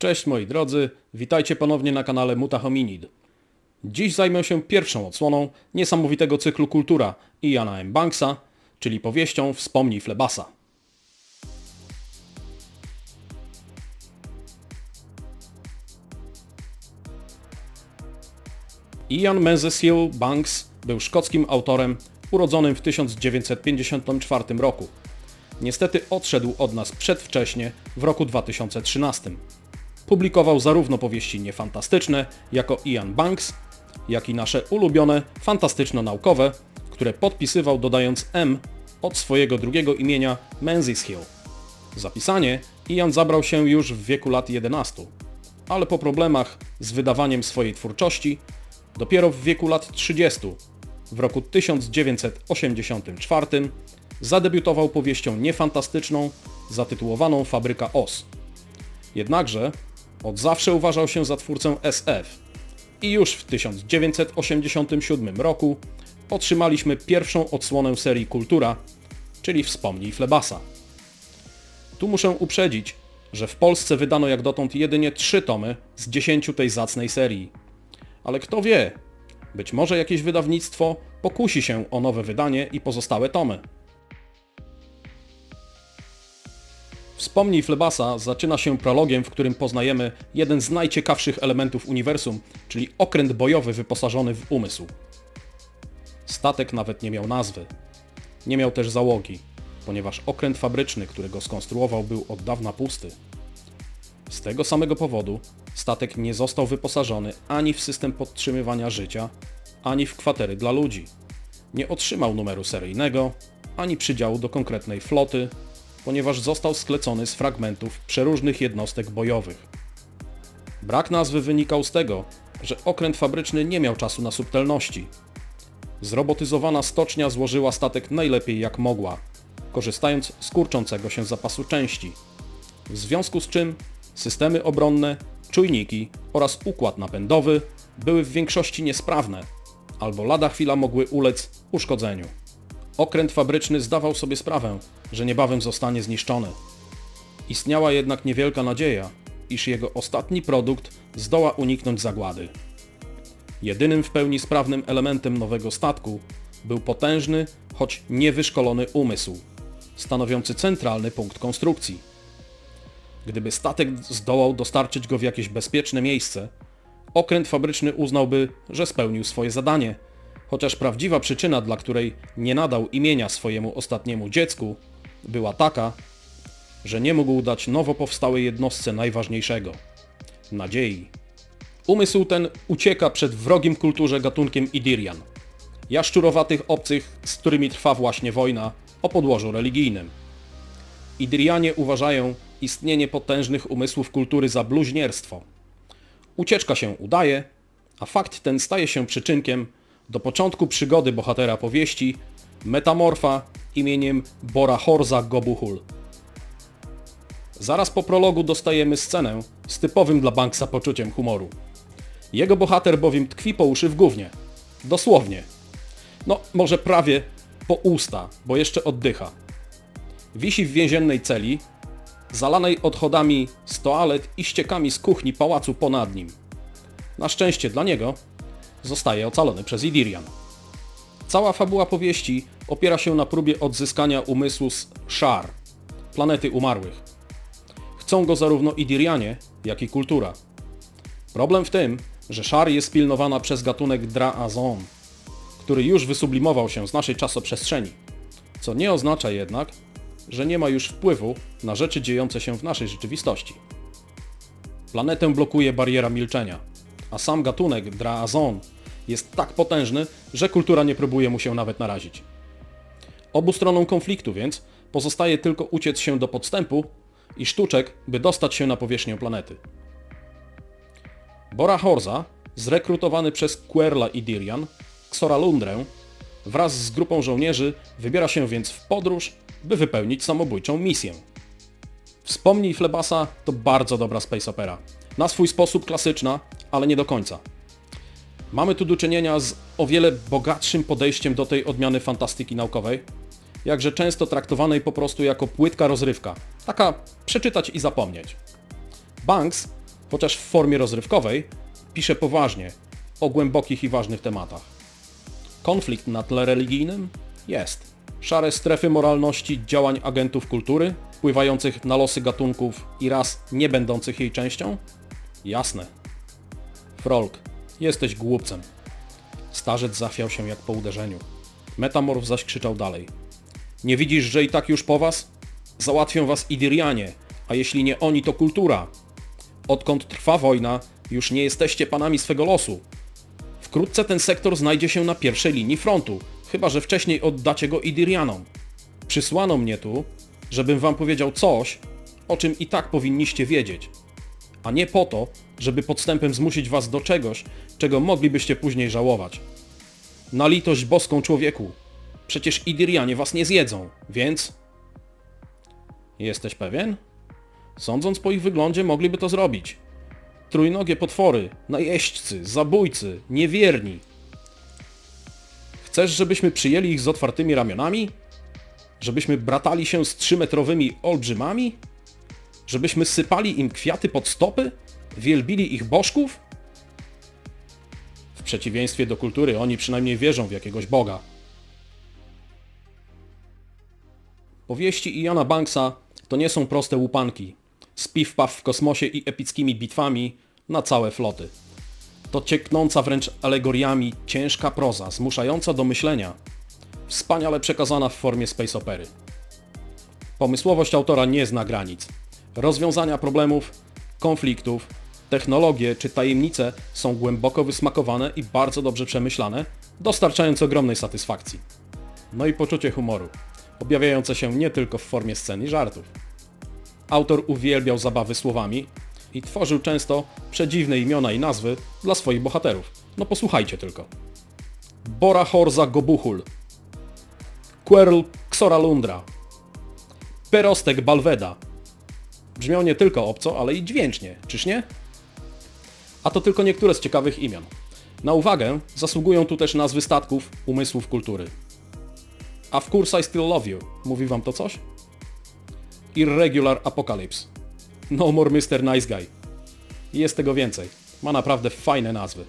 Cześć moi drodzy, witajcie ponownie na kanale Muta Hominid. Dziś zajmę się pierwszą odsłoną niesamowitego cyklu Kultura Iana M. Banksa, czyli powieścią Wspomnij Flebasa. Ian Menzies-Hill Banks był szkockim autorem urodzonym w 1954 roku. Niestety odszedł od nas przedwcześnie w roku 2013. Publikował zarówno powieści niefantastyczne jako Ian Banks, jak i nasze ulubione fantastyczno-naukowe, które podpisywał dodając M od swojego drugiego imienia Menzies Hill. Zapisanie Ian zabrał się już w wieku lat 11, ale po problemach z wydawaniem swojej twórczości dopiero w wieku lat 30, w roku 1984, zadebiutował powieścią niefantastyczną zatytułowaną Fabryka Os. Jednakże od zawsze uważał się za twórcę SF i już w 1987 roku otrzymaliśmy pierwszą odsłonę serii Kultura, czyli Wspomnij Flebasa. Tu muszę uprzedzić, że w Polsce wydano jak dotąd jedynie trzy tomy z dziesięciu tej zacnej serii. Ale kto wie, być może jakieś wydawnictwo pokusi się o nowe wydanie i pozostałe tomy. Wspomnij Flebasa zaczyna się prologiem, w którym poznajemy jeden z najciekawszych elementów uniwersum, czyli okręt bojowy wyposażony w umysł. Statek nawet nie miał nazwy. Nie miał też załogi, ponieważ okręt fabryczny, który go skonstruował, był od dawna pusty. Z tego samego powodu statek nie został wyposażony ani w system podtrzymywania życia, ani w kwatery dla ludzi. Nie otrzymał numeru seryjnego, ani przydziału do konkretnej floty, ponieważ został sklecony z fragmentów przeróżnych jednostek bojowych. Brak nazwy wynikał z tego, że okręt fabryczny nie miał czasu na subtelności. Zrobotyzowana stocznia złożyła statek najlepiej jak mogła, korzystając z kurczącego się zapasu części. W związku z czym systemy obronne, czujniki oraz układ napędowy były w większości niesprawne, albo lada chwila mogły ulec uszkodzeniu. Okręt fabryczny zdawał sobie sprawę, że niebawem zostanie zniszczony. Istniała jednak niewielka nadzieja, iż jego ostatni produkt zdoła uniknąć zagłady. Jedynym w pełni sprawnym elementem nowego statku był potężny, choć niewyszkolony umysł, stanowiący centralny punkt konstrukcji. Gdyby statek zdołał dostarczyć go w jakieś bezpieczne miejsce, okręt fabryczny uznałby, że spełnił swoje zadanie, chociaż prawdziwa przyczyna, dla której nie nadał imienia swojemu ostatniemu dziecku, była taka, że nie mógł dać nowo powstałej jednostce najważniejszego – nadziei. Umysł ten ucieka przed wrogim kulturze gatunkiem Idirian, jaszczurowatych obcych, z którymi trwa właśnie wojna o podłożu religijnym. Idirianie uważają istnienie potężnych umysłów kultury za bluźnierstwo. Ucieczka się udaje, a fakt ten staje się przyczynkiem do początku przygody bohatera powieści Metamorfa imieniem Bora Horza Gobuhul. Zaraz po prologu dostajemy scenę z typowym dla Banksa poczuciem humoru. Jego bohater bowiem tkwi po uszy w gównie. Dosłownie. No, może prawie po usta, bo jeszcze oddycha. Wisi w więziennej celi, zalanej odchodami z toalet i ściekami z kuchni pałacu ponad nim. Na szczęście dla niego zostaje ocalony przez Idirian. Cała fabuła powieści opiera się na próbie odzyskania umysłu z Shar, planety umarłych. Chcą go zarówno Idirianie, jak i kultura. Problem w tym, że Shar jest pilnowana przez gatunek Dra-Azon, który już wysublimował się z naszej czasoprzestrzeni, co nie oznacza jednak, że nie ma już wpływu na rzeczy dziejące się w naszej rzeczywistości. Planetę blokuje bariera milczenia, a sam gatunek Dra-Azon jest tak potężny, że kultura nie próbuje mu się nawet narazić. Obu stronom konfliktu więc pozostaje tylko uciec się do podstępu i sztuczek, by dostać się na powierzchnię planety. Bora Horza, zrekrutowany przez Querla i Dirian, Xora Lundrę, wraz z grupą żołnierzy wybiera się więc w podróż, by wypełnić samobójczą misję. Wspomnij Flebasa to bardzo dobra space opera. Na swój sposób klasyczna, ale nie do końca. Mamy tu do czynienia z o wiele bogatszym podejściem do tej odmiany fantastyki naukowej, jakże często traktowanej po prostu jako płytka rozrywka. Taka przeczytać i zapomnieć. Banks chociaż w formie rozrywkowej pisze poważnie, o głębokich i ważnych tematach. Konflikt na tle religijnym? Jest. Szare strefy moralności działań agentów kultury, wpływających na losy gatunków i ras nie będących jej częścią? Jasne. Frolk, jesteś głupcem. Starzec zachwiał się jak po uderzeniu. Metamorf zaś krzyczał dalej. Nie widzisz, że i tak już po was? Załatwią was Idyrianie, a jeśli nie oni, to kultura. Odkąd trwa wojna, już nie jesteście panami swego losu. Wkrótce ten sektor znajdzie się na pierwszej linii frontu, chyba że wcześniej oddacie go Idyrianom. Przysłano mnie tu, żebym wam powiedział coś, o czym i tak powinniście wiedzieć. A nie po to, żeby podstępem zmusić was do czegoś, czego moglibyście później żałować. Na litość boską człowieku, przecież Idyrianie was nie zjedzą, więc... Jesteś pewien? Sądząc po ich wyglądzie mogliby to zrobić. Trójnogie potwory, najeźdźcy, zabójcy, niewierni. Chcesz, żebyśmy przyjęli ich z otwartymi ramionami? Żebyśmy bratali się z trzymetrowymi olbrzymami? Żebyśmy sypali im kwiaty pod stopy? Wielbili ich bożków? W przeciwieństwie do kultury oni przynajmniej wierzą w jakiegoś Boga. Powieści Iana Banksa to nie są proste łupanki, spiw-paw w kosmosie i epickimi bitwami na całe floty. To cieknąca wręcz alegoriami ciężka proza, zmuszająca do myślenia, wspaniale przekazana w formie space opery. Pomysłowość autora nie zna granic. Rozwiązania problemów, konfliktów, technologie czy tajemnice są głęboko wysmakowane i bardzo dobrze przemyślane, dostarczając ogromnej satysfakcji. No i poczucie humoru, objawiające się nie tylko w formie scen i żartów. Autor uwielbiał zabawy słowami i tworzył często przedziwne imiona i nazwy dla swoich bohaterów. No posłuchajcie tylko. Bora Horza Gobuchul, Querl Xoralundra, Perostek Balweda. Brzmią nie tylko obco, ale i dźwięcznie, czyż nie? A to tylko niektóre z ciekawych imion. Na uwagę zasługują tu też nazwy statków, umysłów kultury. A of course I still love you. Mówi wam to coś? Irregular Apocalypse. No more Mr. Nice Guy. Jest tego więcej. Ma naprawdę fajne nazwy.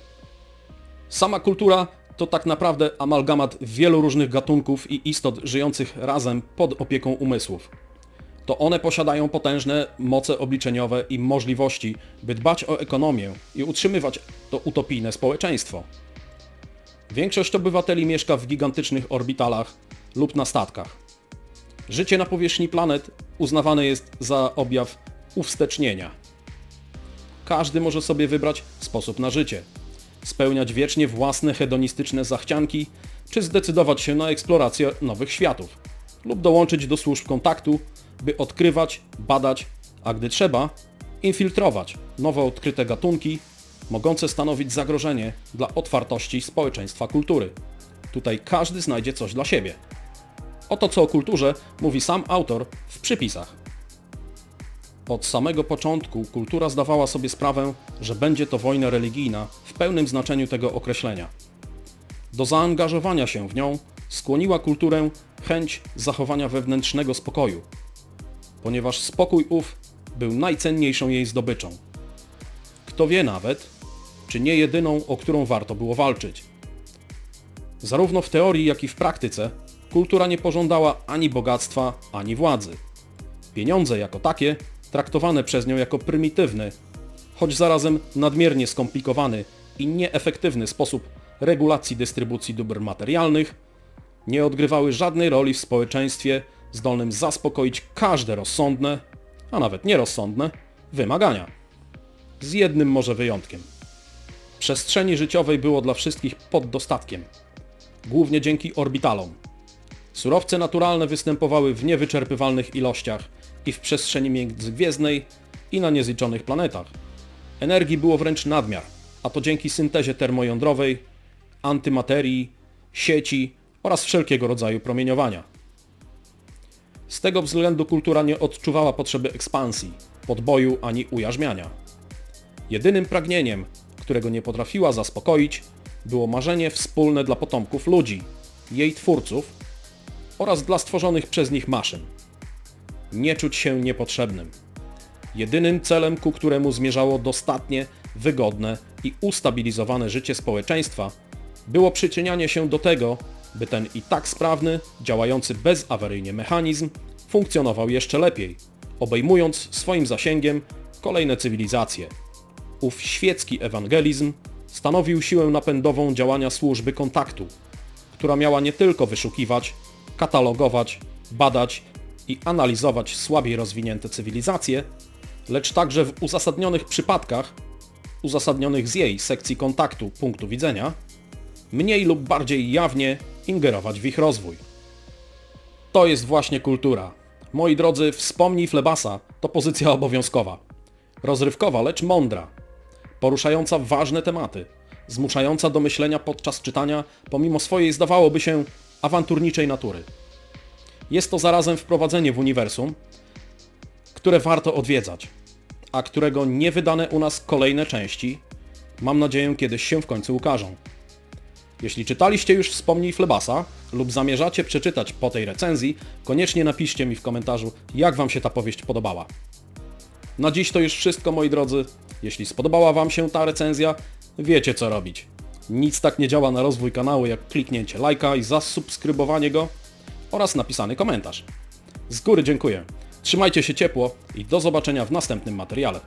Sama kultura to tak naprawdę amalgamat wielu różnych gatunków i istot żyjących razem pod opieką umysłów. To one posiadają potężne moce obliczeniowe i możliwości, by dbać o ekonomię i utrzymywać to utopijne społeczeństwo. Większość obywateli mieszka w gigantycznych orbitalach lub na statkach. Życie na powierzchni planet uznawane jest za objaw uwstecznienia. Każdy może sobie wybrać sposób na życie. Spełniać wiecznie własne hedonistyczne zachcianki, czy zdecydować się na eksplorację nowych światów, lub dołączyć do służb kontaktu, by odkrywać, badać, a gdy trzeba, infiltrować nowo odkryte gatunki, mogące stanowić zagrożenie dla otwartości społeczeństwa kultury. Tutaj każdy znajdzie coś dla siebie. Oto co o kulturze mówi sam autor w przypisach. Od samego początku kultura zdawała sobie sprawę, że będzie to wojna religijna w pełnym znaczeniu tego określenia. Do zaangażowania się w nią skłoniła kulturę chęć zachowania wewnętrznego spokoju, ponieważ spokój ów był najcenniejszą jej zdobyczą. Kto wie nawet, czy nie jedyną, o którą warto było walczyć. Zarówno w teorii, jak i w praktyce kultura nie pożądała ani bogactwa, ani władzy. Pieniądze jako takie traktowane przez nią jako prymitywny, choć zarazem nadmiernie skomplikowany i nieefektywny sposób regulacji dystrybucji dóbr materialnych, nie odgrywały żadnej roli w społeczeństwie zdolnym zaspokoić każde rozsądne, a nawet nierozsądne, wymagania. Z jednym może wyjątkiem. Przestrzeni życiowej było dla wszystkich pod dostatkiem, głównie dzięki orbitalom. Surowce naturalne występowały w niewyczerpywalnych ilościach i w przestrzeni międzygwiezdnej i na niezliczonych planetach. Energii było wręcz nadmiar, a to dzięki syntezie termojądrowej, antymaterii, sieci oraz wszelkiego rodzaju promieniowania. Z tego względu kultura nie odczuwała potrzeby ekspansji, podboju ani ujarzmiania. Jedynym pragnieniem, którego nie potrafiła zaspokoić, było marzenie wspólne dla potomków ludzi, jej twórców oraz dla stworzonych przez nich maszyn. Nie czuć się niepotrzebnym. jedynym celem, ku któremu zmierzało dostatnie, wygodne i ustabilizowane życie społeczeństwa, było przyczynianie się do tego, by ten i tak sprawny, działający bezawaryjnie mechanizm funkcjonował jeszcze lepiej, obejmując swoim zasięgiem kolejne cywilizacje. Ów świecki ewangelizm stanowił siłę napędową działania służby kontaktu, która miała nie tylko wyszukiwać, katalogować, badać i analizować słabiej rozwinięte cywilizacje, lecz także w uzasadnionych przypadkach, uzasadnionych z jej sekcji kontaktu punktu widzenia, mniej lub bardziej jawnie ingerować w ich rozwój. To jest właśnie kultura. Moi drodzy, wspomnij Flebasa to pozycja obowiązkowa. Rozrywkowa, lecz mądra. Poruszająca ważne tematy. Zmuszająca do myślenia podczas czytania, pomimo swojej zdawałoby się awanturniczej natury. Jest to zarazem wprowadzenie w uniwersum, które warto odwiedzać, a którego niewydane u nas kolejne części, mam nadzieję, kiedyś się w końcu ukażą. Jeśli czytaliście już Wspomnij Flebasa lub zamierzacie przeczytać po tej recenzji, koniecznie napiszcie mi w komentarzu, jak Wam się ta powieść podobała. Na dziś to już wszystko, moi drodzy. Jeśli spodobała Wam się ta recenzja, wiecie co robić. Nic tak nie działa na rozwój kanału jak kliknięcie lajka i zasubskrybowanie go oraz napisany komentarz. Z góry dziękuję. Trzymajcie się ciepło i do zobaczenia w następnym materiale.